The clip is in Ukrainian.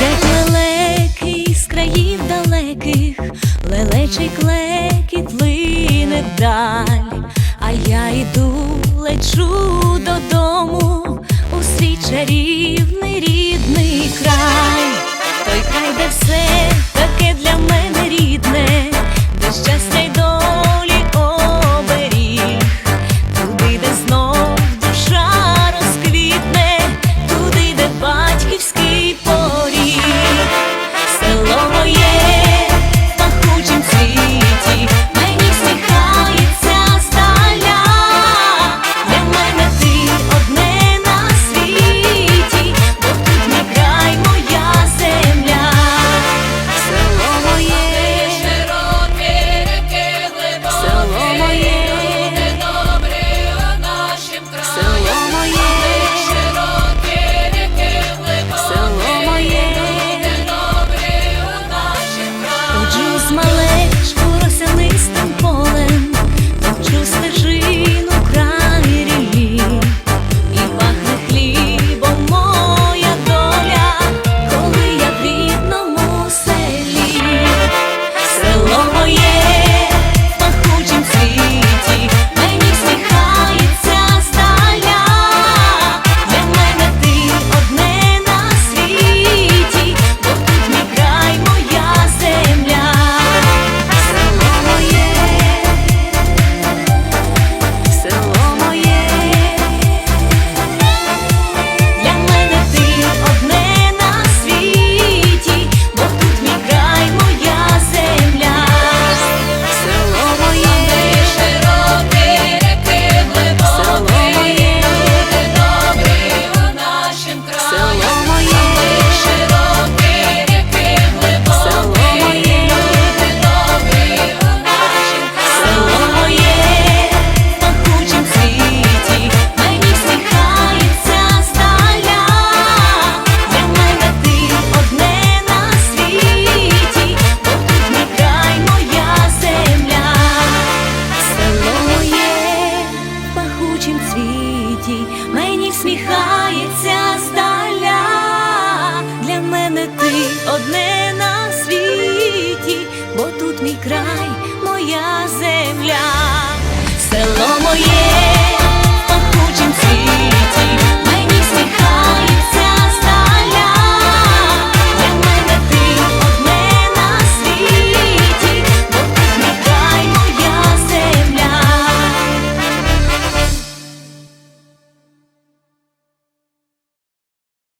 Як з країв далеких, лелечий клекіт плине вдаль, а я йду, лечу додому у свій чарівний. мені всміхається здаля, для мене ти одне.